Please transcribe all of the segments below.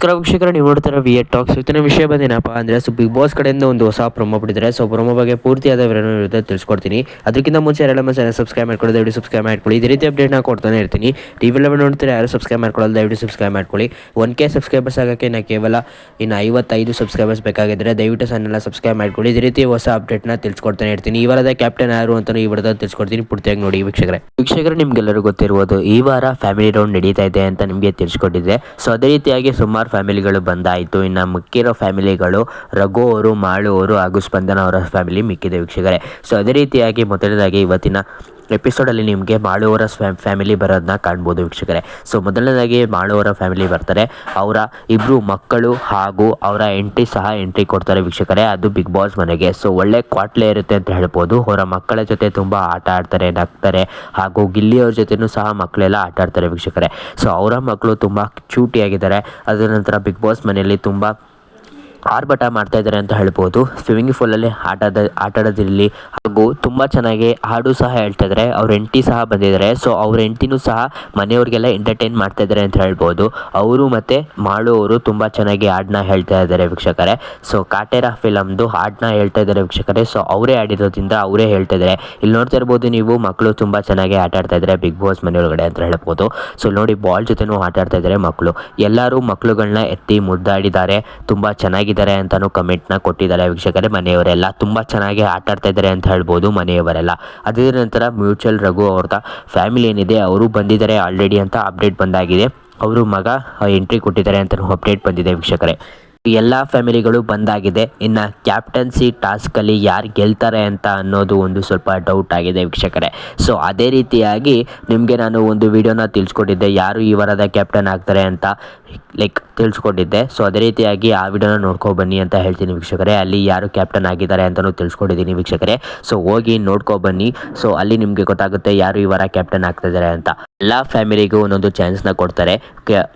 ನಮಸ್ಕಾರ ವೀಕ್ಷಕರ, ನೀವು ನೋಡ್ತಾರೆ ವಿ ಟಾಕ್ಸ್ ಇವತ್ತಿನ ವಿಷಯ ಬಂದೇನಪ್ಪ ಅಂದರೆ ಸೊ ಬಿಗ್ ಬಾಸ್ ಕಡೆಯಿಂದ ಒಂದು ಹೊಸ ಪ್ರೊಮೋ ಬಿಟ್ಟಿದ್ದಾರೆ. ಸೊ ಪ್ರೊಮೋ ಬಗ್ಗೆ ಪೂರ್ತಿಯಾದ ವಿವರಣೆ ಇರುತ್ತೆ, ತಿಳಿಸ್ಕೊಡ್ತೀನಿ. ಅದಕ್ಕಿಂತ ಮುಂಚೆ ಎರಡು ನಮ್ಮ ಚಾನಲ್ ಸಬ್ಸ್ಕ್ರೈಬ್ ಮಾಡ್ಕೊಳ್ಳಿ ದಯವಿಟ್ಟು ಸಬ್ಸ್ಕ್ರೈಬ್ ಮಾಡ್ಕೊಳ್ಳಿ. ಇದೇ ರೀತಿ ಅಪ್ಡೇಟ್ನ ಕೊಡ್ತಾನೆ ಇರ್ತೀನಿ. ಟಿವಿಲೆಲ್ಲ ನೋಡ್ತಾರೆ ಯಾರು ಸಬ್ಸ್ಕ್ರೈಬ್ ಮಾಡ್ಕೊಳ್ಳೋದು, ದಯವಿಟ್ಟು ಸಬ್ಸ್ಕ್ರೈಬ್ ಮಾಡ್ಕೊಳ್ಳಿ. ಒನ್ ಕೆ ಸಬ್ಸ್ಕ್ರೈಬರ್ಸ್ ಆಗೋಕ್ಕೆ ನಾ ಕೇವಲ ಇನ್ನು ಐವತ್ತೈದು ಸಬ್ಸ್ಕ್ರೈಬರ್ಸ್ ಬೇಕಾಗಿದ್ದರೆ ದಯವಿಟ್ಟು ಚಾನಲ್ನ ಸಬ್ಸ್ಕ್ರೈಬ್ ಮಾಡ್ಕೊಳ್ಳಿ. ಇದೇ ರೀತಿ ಹೊಸ ಅಪ್ಡೇಟ್ನ ತಿಳಿಸ್ಕೊಡ್ತಾನೆ ಇರ್ತೀನಿ. ಈ ವಾರದ ಕ್ಯಾಪ್ಟನ್ ಯಾರು ಅಂತ ಈ ವಾರದ ತಿಳಿಸ್ಕೊಡ್ತೀನಿ. ಪೂರ್ತಿಯಾಗಿ ನೋಡಿ ವೀಕ್ಷಕರೇ. ವೀಕ್ಷಕರು ನಿಮ್ಗೆಲ್ಲರೂ ಗೊತ್ತಿರುವುದು ಈ ವಾರ ಫ್ಯಾಮಿಲಿ ರೌಂಡ್ ನಡೀತಾ ಇದೆ ಅಂತ ನಿಮಗೆ ತಿಳಿಸ್ಕೊಟ್ಟಿದ್ದೆ. ಸೊ ಅದೇ ರೀತಿಯಾಗಿ ಸುಮಾರು ಫ್ಯಾಮಿಲಿಗಳು ಬಂದಾಯಿತು. ಇನ್ನು ಮಿಕ್ಕಿರೋ ಫ್ಯಾಮಿಲಿಗಳು ರಘು ಅವರು, ಮಾಳು ಅವರು ಹಾಗೂ ಸ್ಪಂದನ ಅವರ ಫ್ಯಾಮಿಲಿ ಮಿಕ್ಕಿದೆ ವೀಕ್ಷಕರೇ. ಸೊ ಅದೇ ರೀತಿಯಾಗಿ ಮೊದಲನೇದಾಗಿ ಇವತ್ತಿನ ಎಪಿಸೋಡಲ್ಲಿ ನಿಮಗೆ ಮಾಳುವರ ಫ್ಯಾಮಿಲಿ ಬರೋದನ್ನ ಕಾಣ್ಬೋದು ವೀಕ್ಷಕರೇ. ಸೊ ಮೊದಲನೇದಾಗಿ ಮಾಳುವರ ಫ್ಯಾಮಿಲಿ ಬರ್ತಾರೆ. ಅವರ ಇಬ್ಬರು ಮಕ್ಕಳು ಹಾಗೂ ಅವರ ಎಂಟ್ರಿ ಸಹ ಎಂಟ್ರಿ ಕೊಡ್ತಾರೆ ವೀಕ್ಷಕರೇ. ಅದು ಬಿಗ್ ಬಾಸ್ ಮನೆಗೆ. ಸೊ ಒಳ್ಳೆ ಕ್ವಾಟ್ಲೆ ಇರುತ್ತೆ ಅಂತ ಹೇಳ್ಬೋದು. ಅವರ ಮಕ್ಕಳ ಜೊತೆ ತುಂಬ ಆಟ ಆಡ್ತಾರೆ, ನಗ್ತಾರೆ ಹಾಗೂ ಗಿಲ್ಲಿಯವ್ರ ಜೊತೆನೂ ಸಹ ಮಕ್ಕಳೆಲ್ಲ ಆಟ ಆಡ್ತಾರೆ ವೀಕ್ಷಕರೇ. ಸೊ ಅವರ ಮಕ್ಕಳು ತುಂಬ ಚೂಟಿಯಾಗಿದ್ದಾರೆ ಅದರ ನಂತರ ಬಿಗ್ ಬಾಸ್ ಮನೆಯಲ್ಲಿ ತುಂಬ ಆರ್ಭಟ ಮಾಡ್ತಾ ಇದ್ದಾರೆ ಅಂತ ಹೇಳ್ಬೋದು. ಸ್ವಿಮ್ಮಿಂಗ್ ಫೂಲಲ್ಲಿ ಆಟದ ಆಟ ಆಡೋದಿರಲಿ ಹಾಗೂ ತುಂಬ ಚೆನ್ನಾಗಿ ಹಾಡು ಸಹ ಹೇಳ್ತಾ ಇದ್ದಾರೆ ಅವ್ರ ಹೆಂಡತಿ ಸಹ ಬಂದಿದ್ದಾರೆ ಸೊ ಅವ್ರ ಹೆಂಡತಿನೂ ಸಹ ಮನೆಯವ್ರಿಗೆಲ್ಲ ಎಂಟರ್ಟೈನ್ ಮಾಡ್ತಾ ಇದ್ದಾರೆ ಅಂತ ಹೇಳ್ಬೋದು. ಅವರು ಮತ್ತು ಮಾಳು ಅವರು ತುಂಬ ಚೆನ್ನಾಗಿ ಹಾಡನ್ನ ಹೇಳ್ತಾ ಇದ್ದಾರೆ ವೀಕ್ಷಕರೇ. ಸೊ ಕಾಟೇರ ಫಿಲಮ್ದು ಹಾಡನ್ನ ಹೇಳ್ತಾ ಇದ್ದಾರೆ ವೀಕ್ಷಕರೇ. ಸೊ ಅವರೇ ಆಡಿರೋದ್ರಿಂದ ಅವರೇ ಹೇಳ್ತಾ ಇದ್ದಾರೆ ಇಲ್ಲಿ ನೋಡ್ತಾ ಇರ್ಬೋದು ನೀವು ಮಕ್ಕಳು ತುಂಬ ಚೆನ್ನಾಗಿ ಆಟ ಆಡ್ತಾ ಇದ್ದಾರೆ ಬಿಗ್ ಬಾಸ್ ಮನೆಯೊಳಗಡೆ ಅಂತ ಹೇಳ್ಬೋದು. ಸೊ ನೋಡಿ ಬಾಲ್ ಜೊತೆನೂ ಆಟ ಆಡ್ತಾ ಇದ್ದಾರೆ ಮಕ್ಕಳು ಎಲ್ಲರೂ ಮಕ್ಕಳುಗಳನ್ನ ಎತ್ತಿ ಮುದ್ದಾಡಿದ್ದಾರೆ. ತುಂಬ ಚೆನ್ನಾಗಿದ್ದಾರೆ ಅಂತಲೂ ಕಮೆಂಟ್ನ ಕೊಟ್ಟಿದ್ದಾರೆ ವೀಕ್ಷಕರೇ. ಮನೆಯವರೆಲ್ಲ ತುಂಬ ಚೆನ್ನಾಗಿ ಆಟ ಆಡ್ತಾ ಇದ್ದಾರೆ ಅಂತ ಹೇಳ್ಬೋದು ಮನೆಯವರೆಲ್ಲ. ಅದೇ ನಂತರ ಮ್ಯೂಚುವಲ್ ರಘು ಅವ್ರದ ಫ್ಯಾಮಿಲಿ ಏನಿದೆ, ಅವರು ಬಂದಿದ್ದಾರೆ ಆಲ್ರೆಡಿ ಅಂತ ಅಪ್ಡೇಟ್ ಬಂದಾಗಿದೆ. ಅವರು ಮಗ ಎಂಟ್ರಿ ಕೊಟ್ಟಿದ್ದಾರೆ ಅಂತ ಅಪ್ಡೇಟ್ ಬಂದಿದೆ ವೀಕ್ಷಕರೇ. ಎಲ್ಲ ಫ್ಯಾಮಿಲಿಗಳು ಬಂದಾಗಿದೆ. ಇನ್ನು ಕ್ಯಾಪ್ಟನ್ಸಿ ಟಾಸ್ಕಲ್ಲಿ ಯಾರು ಗೆಲ್ತಾರೆ ಅಂತ ಅನ್ನೋದು ಒಂದು ಸ್ವಲ್ಪ ಡೌಟ್ ಆಗಿದೆ ವೀಕ್ಷಕರೇ. ಸೊ ಅದೇ ರೀತಿಯಾಗಿ ನಿಮಗೆ ನಾನು ಒಂದು ವಿಡಿಯೋನ ತಿಳಿಸ್ಕೊಟ್ಟಿದ್ದೆ. ಯಾರು ಈ ವಾರದ ಕ್ಯಾಪ್ಟನ್ ಆಗ್ತಾರೆ ಅಂತ ಲೈಕ್ ತಿಳಿಸ್ಕೊಟ್ಟಿದ್ದೆ. ಸೊ ಅದೇ ರೀತಿಯಾಗಿ ಆ ವಿಡಿಯೋನ ನೋಡ್ಕೊ ಬನ್ನಿ ಅಂತ ಹೇಳ್ತೀನಿ ವೀಕ್ಷಕರೇ. ಅಲ್ಲಿ ಯಾರು ಕ್ಯಾಪ್ಟನ್ ಆಗಿದ್ದಾರೆ ಅಂತಲೂ ತಿಳಿಸ್ಕೊಟ್ಟಿದ್ದೀನಿ ವೀಕ್ಷಕರೇ. ಸೊ ಹೋಗಿ ನೋಡ್ಕೊ ಬನ್ನಿ. ಸೊ ಅಲ್ಲಿ ನಿಮಗೆ ಗೊತ್ತಾಗುತ್ತೆ ಯಾರು ಈ ವಾರ ಕ್ಯಾಪ್ಟನ್ ಆಗ್ತಿದ್ದಾರೆ ಅಂತ. ಎಲ್ಲ ಫ್ಯಾಮಿಲಿಗೂ ಒಂದೊಂದು ಚಾನ್ಸ್ನ ಕೊಡ್ತಾರೆ.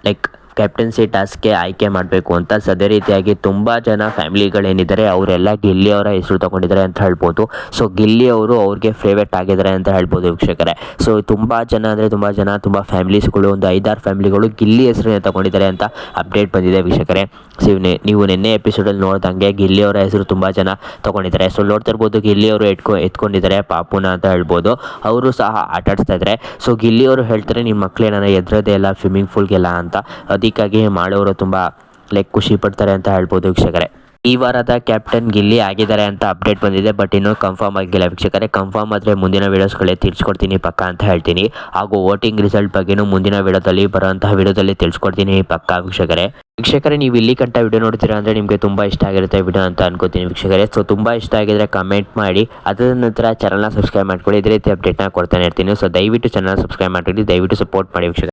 ಲೈಕ್ ಕ್ಯಾಪ್ಟನ್ಸಿ ಟಾಸ್ಕ್ಗೆ ಆಯ್ಕೆ ಮಾಡಬೇಕು ಅಂತ ಸೊ ಅದೇ ರೀತಿಯಾಗಿ ತುಂಬ ಜನ ಫ್ಯಾಮಿಲಿಗಳೇನಿದ್ದಾರೆ, ಅವರೆಲ್ಲ ಗಿಲ್ಲಿ ಅವರ ಹೆಸರು ತಗೊಂಡಿದ್ದಾರೆ ಅಂತ ಹೇಳ್ಬೋದು. ಸೊ ಗಿಲ್ಲಿ ಅವರು ಅವ್ರಿಗೆ ಫೇವ್ರೇಟ್ ಆಗಿದ್ದಾರೆ ಅಂತ ಹೇಳ್ಬೋದು ವೀಕ್ಷಕರೇ. ಸೊ ತುಂಬ ಜನ ಅಂದರೆ ತುಂಬ ಜನ, ತುಂಬ ಫ್ಯಾಮಿಲೀಸ್ಗಳು ಒಂದು ಐದಾರು ಫ್ಯಾಮಿಲಿಗಳು ಗಿಲ್ಲಿ ಹೆಸರನ್ನ ತಗೊಂಡಿದ್ದಾರೆ ಅಂತ ಅಪ್ಡೇಟ್ ಬಂದಿದೆ ವೀಕ್ಷಕರೇ. ಸೊ ನೀವು ನಿನ್ನೆ ಎಪಿಸೋಡಲ್ಲಿ ನೋಡ್ದಂಗೆ ಗಿಲ್ಲಿ ಅವರ ಹೆಸರು ತುಂಬ ಜನ ತಗೊಂಡಿದ್ದಾರೆ. ಸೊ ನೋಡ್ತಾ ಇರ್ಬೋದು ಗಿಲ್ಲಿ ಅವರು ಎತ್ಕೊ, ಎತ್ಕೊಂಡಿದ್ದಾರೆ ಪಾಪುನ ಅಂತ ಹೇಳ್ಬೋದು. ಅವರು ಸಹ ಆಟಾಡಿಸ್ತಾ ಇದ್ದಾರೆ. ಸೊ ಗಿಲ್ಲಿ ಅವರು ಹೇಳ್ತಾರೆ ನಿಮ್ಮ ಮಕ್ಕಳೇನಾರ ಎದ್ರದೇ ಇಲ್ಲ ಸ್ವಿಮ್ಮಿಂಗ್ ಪೂಲ್ಗೆಲ್ಲ ಅಂತ. ಅದಕ್ಕಾಗಿ ಮಾಡೋರು ತುಂಬ ಲೈಕ್ ಖುಷಿ ಪಡ್ತಾರೆ ಅಂತ ಹೇಳ್ಬೋದು ವೀಕ್ಷಕರೇ. ಈ ವಾರದ ಕ್ಯಾಪ್ಟನ್ ಗಿಲ್ಲಿ ಆಗಿದ್ದಾರೆ ಅಂತ ಅಪ್ಡೇಟ್ ಬಂದಿದೆ ಬಟ್ ಇನ್ನೂ ಕನ್ಫರ್ಮ್ ಆಗಿಲ್ಲ ವೀಕ್ಷಕರೇ. ಕನ್ಫರ್ಮ್ ಆದರೆ ಮುಂದಿನ ವೀಡಿಯೋಸ್ಗಳೇ ತಿಳಿಸ್ಕೊಡ್ತೀನಿ ಪಕ್ಕ ಅಂತ ಹೇಳ್ತೀನಿ. ಹಾಗೂ ವೋಟಿಂಗ್ ರಿಸಲ್ಟ್ ಬಗ್ಗೆನೂ ಮುಂದಿನ ವೀಡಿಯೋದಲ್ಲಿ ಬರುವಂತಹ ವೀಡಿಯೋದಲ್ಲಿ ತಿಳಿಸ್ಕೊಡ್ತೀನಿ ಪಕ್ಕ ವೀಕ್ಷಕರೇ. ವೀಕ್ಷಕರೇ, ನೀವು ಇಲ್ಲಿ ಕಂಟ ವಿಡಿಯೋ ನೋಡ್ತೀರಾ ಅಂದರೆ ನಿಮಗೆ ತುಂಬ ಇಷ್ಟ ಆಗಿರುತ್ತೆ ವಿಡಿಯೋ ಅಂತ ಅನ್ಕೋತೀನಿ ವೀಕ್ಷಕರೇ. ಸೊ ತುಂಬ ಇಷ್ಟ ಆಗಿದ್ರೆ ಕಮೆಂಟ್ ಮಾಡಿ. ಅದರ ನಂತರ ಚಾನಲ್ನ ಸಬ್ಸ್ಕ್ರೈಬ್ ಮಾಡ್ಕೊಳ್ಳಿ. ಇದೇ ರೀತಿ ಅಪ್ಡೇಟ್ನ ಕೊಡ್ತಾನೆ ಇರ್ತೀನಿ. ಸೊ ದಯವಿಟ್ಟು ಚಾನಲ್ ಸಬ್ಸ್ಕ್ರೈಬ್ ಮಾಡ್ಕೊಳ್ಳಿ. ದಯವಿಟ್ಟು ಸಪೋರ್ಟ್ ಮಾಡಿ ವೀಕ್ಷಕರೇ.